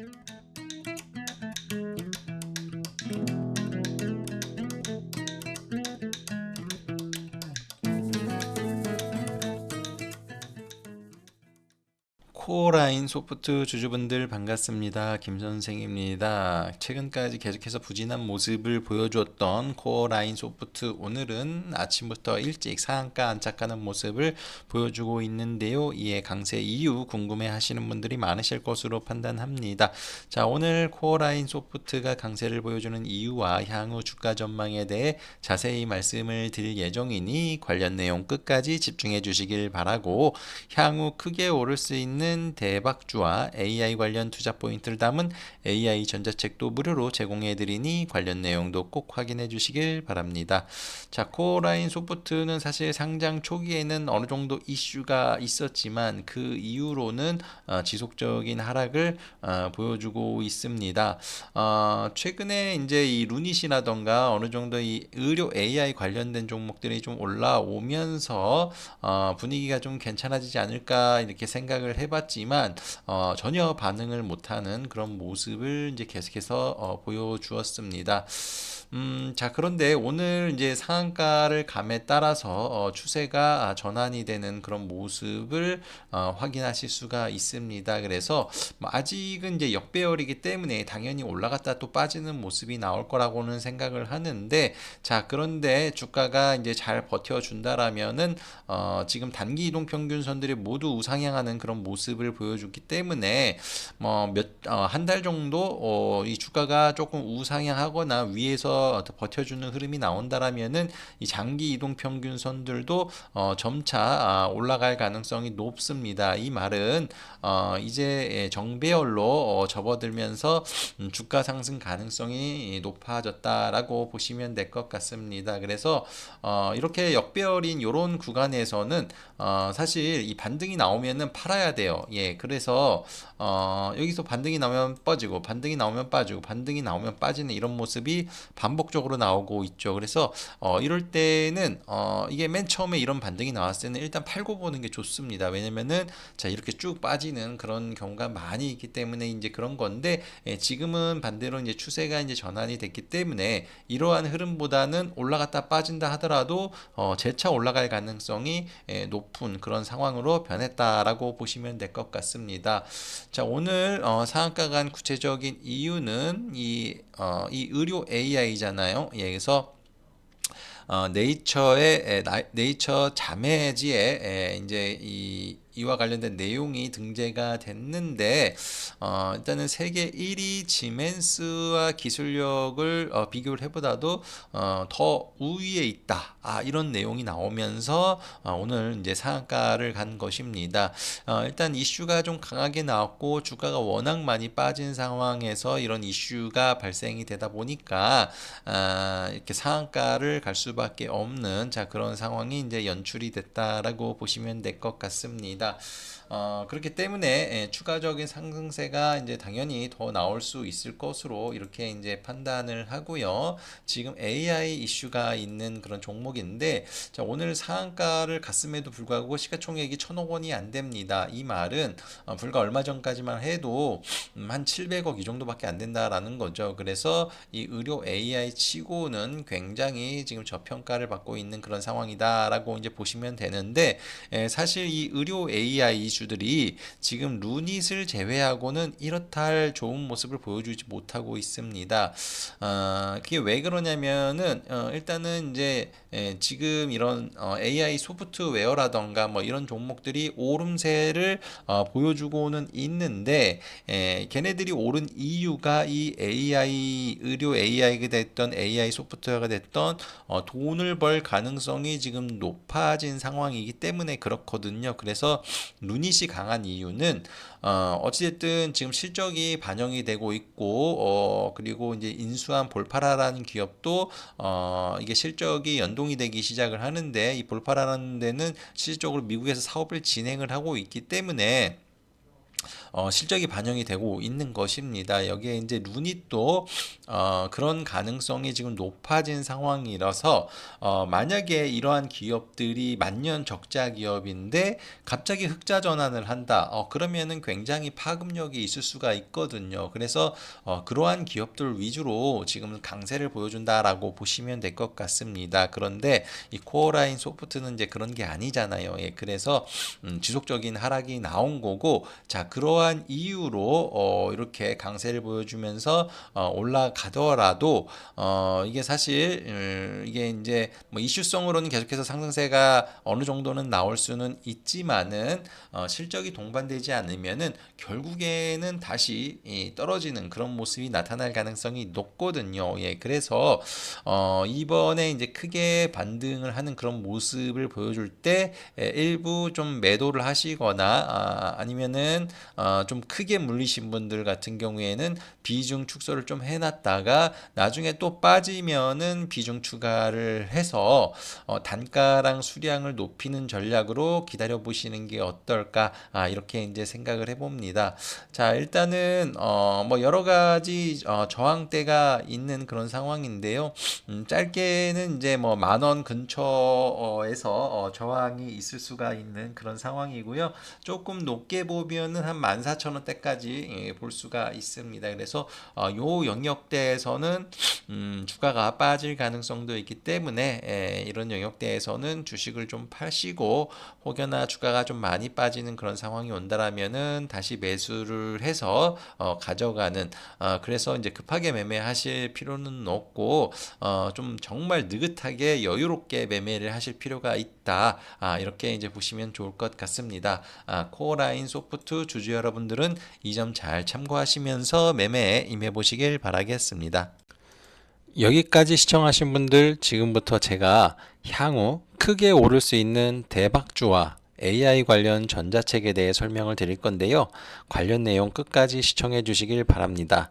Thank you. 코라인 소프트 주주분들 반갑습니다. 김 선생입니다. 최근까지 계속해서 부진한 모습을 보여주었던 코라인 소프트 오늘은 아침부터 일찍 상한가 안착하는 모습을 보여주고 있는데요. 이에 강세 이유 궁금해 하시는 분들이 많으실 것으로 판단합니다. 자, 오늘 코라인 소프트가 강세를 보여주는 이유와 향후 주가 전망에 대해 자세히 말씀을 드릴 예정이니 관련 내용 끝까지 집중해 주시길 바라고 향후 크게 오를 수 있는 대박주와 AI 관련 투자 포인트를 담은 AI 전자책도 무료로 제공해 드리니 관련 내용도 꼭 확인해 주시길 바랍니다. 자, 코어라인 소프트는 사실 상장 초기에는 어느 정도 이슈가 있었지만 그 이후로는 어, 지속적인 하락을 어, 보여주고 있습니다. 어, 최근에 이제 이 루닛이라던가 어느 정도 이 의료 AI 관련된 종목들이 좀 올라오면서 어, 분위기가 좀 괜찮아지지 않을까 이렇게 생각을 해봤 지만 어, 전혀 반응을 못하는 그런 모습을 이제 계속해서 어, 보여주었습니다. 음, 자, 그런데 오늘 이제 상한가를 감에 따라서 어, 추세가 전환이 되는 그런 모습을 어, 확인하실 수가 있습니다. 그래서 뭐 아직은 이제 역배열이기 때문에 당연히 올라갔다 또 빠지는 모습이 나올 거라고는 생각을 하는데 자, 그런데 주가가 이제 잘 버텨준다라면은 어, 지금 단기 이동 평균선들이 모두 우상향하는 그런 모습을 보여주기 때문에 뭐몇한 달 정도 어, 이 주가가 조금 우상향하거나 위에서 버텨주는 흐름이 나온다라면은 이 장기 이동 평균선들도 어, 점차 아, 올라갈 가능성이 높습니다. 이 말은 어, 이제 정배열로 어, 접어들면서 음, 주가 상승 가능성이 높아졌다라고 보시면 될 것 같습니다. 그래서 어, 이렇게 역배열인 이런 구간에서는 어, 사실 이 반등이 나오면은 팔아야 돼요. 예, 그래서 어, 여기서 반등이 나오면 빠지고 반등이 나오면 빠지고 반등이 나오면 빠지는 이런 모습이 반 복적으로 나오고 있죠. 그래서 어, 이럴 때는 어, 이게 맨 처음에 이런 반등이 나왔을 때는 일단 팔고 보는 게 좋습니다. 왜냐면은 자 이렇게 쭉 빠지는 그런 경우가 많이 있기 때문에 이제 그런 건데 예, 지금은 반대로 이제 추세가 이제 전환이 됐기 때문에 이러한 흐름보다는 올라갔다 빠진다 하더라도 어, 재차 올라갈 가능성이 예, 높은 그런 상황으로 변했다라고 보시면 될 것 같습니다. 자 오늘 어, 상한가 간 구체적인 이유는 이, 어, 이 의료 AI 잖아요. 예, 그래서 어, 네이처의 네이처 자매지에 에, 이제 이 이와 관련된 내용이 등재가 됐는데 어, 일단은 세계 1위 지멘스와 기술력을 어, 비교를 해보다도 어, 더 우위에 있다. 아, 이런 내용이 나오면서 어, 오늘 이제 상한가를 간 것입니다. 어, 일단 이슈가 좀 강하게 나왔고 주가가 워낙 많이 빠진 상황에서 이런 이슈가 발생이 되다 보니까 아, 이렇게 상한가를 갈 수밖에 없는 자 그런 상황이 이제 연출이 됐다라고 보시면 될 것 같습니다. た。 어, 그렇기 때문에 예, 추가적인 상승세가 이제 당연히 더 나올 수 있을 것으로 이렇게 이제 판단을 하고요. 지금 AI 이슈가 있는 그런 종목인데 자, 오늘 상한가를 갔음에도 불구하고 시가총액이 천억 원이 안 됩니다. 이 말은 어, 불과 얼마 전까지만 해도 음, 한 700억 이 정도밖에 안 된다라는 거죠. 그래서 이 의료 AI 치고는 굉장히 지금 저평가를 받고 있는 그런 상황이다라고 이제 보시면 되는데 예, 사실 이 의료 AI 이슈 들이 지금 루닛을 제외하고는 이렇다 할 좋은 모습을 보여주지 못하고 있습니다. 어, 그게 왜 그러냐면은 어, 일단은 이제 예, 지금 이런 어, AI 소프트웨어라던가 뭐 이런 종목들이 오름세를 어, 보여주고는 있는데 예, 걔네들이 오른 이유가 이 AI 의료 AI가 됐던 AI 소프트웨어가 됐던 어, 돈을 벌 가능성이 지금 높아진 상황이기 때문에 그렇거든요. 그래서 루닛 이 강한 이유는 어, 어찌됐든 지금 실적이 반영이 되고 있고 어, 그리고 이제 인수한 볼파라라는 기업도 어, 이게 실적이 연동이 되기 시작을 하는데 이 볼파라는 데는 실질적으로 미국에서 사업을 진행을 하고 있기 때문에 어, 실적이 반영이 되고 있는 것입니다. 여기에 이제 루닛도 어, 그런 가능성이 지금 높아진 상황이라서 어, 만약에 이러한 기업들이 만년 적자 기업인데 갑자기 흑자 전환을 한다. 어, 그러면은 굉장히 파급력이 있을 수가 있거든요. 그래서 어, 그러한 기업들 위주로 지금 강세를 보여준다라고 보시면 될 것 같습니다. 그런데 이 코어라인 소프트는 이제 그런 게 아니잖아요. 예, 그래서 음, 지속적인 하락이 나온 거고, 자 그러 한 이유로 어, 이렇게 강세를 보여주면서 어, 올라가더라도 어, 이게 사실 음, 이게 이제 뭐 이슈성으로는 계속해서 상승세가 어느 정도는 나올 수는 있지만은 어, 실적이 동반되지 않으면은 결국에는 다시 이 떨어지는 그런 모습이 나타날 가능성이 높거든요. 예, 그래서 어, 이번에 이제 크게 반등을 하는 그런 모습을 보여줄 때 에, 일부 좀 매도를 하시거나 아, 아니면은 어, 좀 크게 물리신 분들 같은 경우에는 비중 축소를 좀 해놨다가 나중에 또 빠지면은 비중 추가를 해서 어, 단가랑 수량을 높이는 전략으로 기다려 보시는 게 어떨까 아, 이렇게 이제 생각을 해봅니다. 자 일단은 어, 뭐 여러 가지 어, 저항대가 있는 그런 상황인데요. 음, 짧게는 이제 뭐 만 원 근처에서 어, 저항이 있을 수가 있는 그런 상황이고요. 조금 높게 보면은 한 14,000원대까지 예, 볼 수가 있습니다. 그래서 어, 요 영역대에서는 음, 주가가 빠질 가능성도 있기 때문에 예, 이런 영역대에서는 주식을 좀 파시고 혹여나 주가가 좀 많이 빠지는 그런 상황이 온다라면은 다시 매수를 해서 어, 가져가는 어, 그래서 이제 급하게 매매하실 필요는 없고 어, 좀 정말 느긋하게 여유롭게 매매를 하실 필요가 있다. 아, 이렇게 이제 보시면 좋을 것 같습니다. 아, 코어라인 소프트 주주 여러분 들은 이 점 잘 참고하시면서 매매에 임해 보시길 바라겠습니다. 여기까지 시청하신 분들 지금부터 제가 향후 크게 오를 수 있는 대박주와 AI 관련 전자책에 대해 설명을 드릴 건데요. 관련 내용 끝까지 시청해 주시길 바랍니다.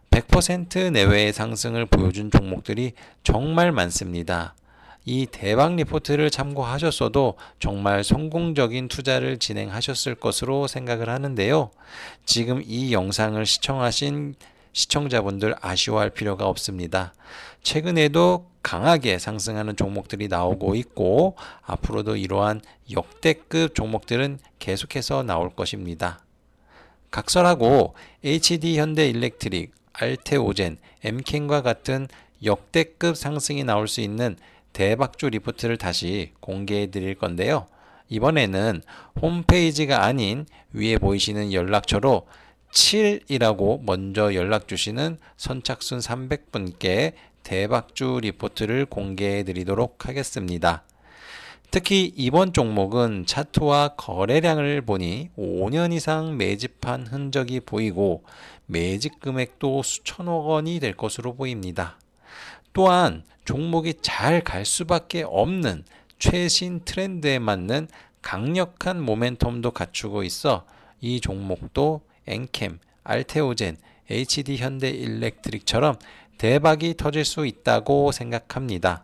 100% 내외의 상승을 보여준 종목들이 정말 많습니다. 이 대박 리포트를 참고하셨어도 정말 성공적인 투자를 진행하셨을 것으로 생각을 하는데요. 지금 이 영상을 시청하신 시청자분들 아쉬워할 필요가 없습니다. 최근에도 강하게 상승하는 종목들이 나오고 있고 앞으로도 이러한 역대급 종목들은 계속해서 나올 것입니다. 각설하고 HD 현대 일렉트릭, 알테오젠, 엠켄과 같은 역대급 상승이 나올 수 있는 대박주 리포트를 다시 공개해 드릴 건데요. 이번에는 홈페이지가 아닌 위에 보이시는 연락처로 7이라고 먼저 연락 주시는 선착순 300분께 대박주 리포트를 공개해 드리도록 하겠습니다. 특히 이번 종목은 차트와 거래량을 보니 5년 이상 매집한 흔적이 보이고 매집 금액도 수천억 원이 될 것으로 보입니다. 또한 종목이 잘 갈 수밖에 없는 최신 트렌드에 맞는 강력한 모멘텀도 갖추고 있어 이 종목도 엔캠, 알테오젠, HD 현대 일렉트릭처럼 대박이 터질 수 있다고 생각합니다.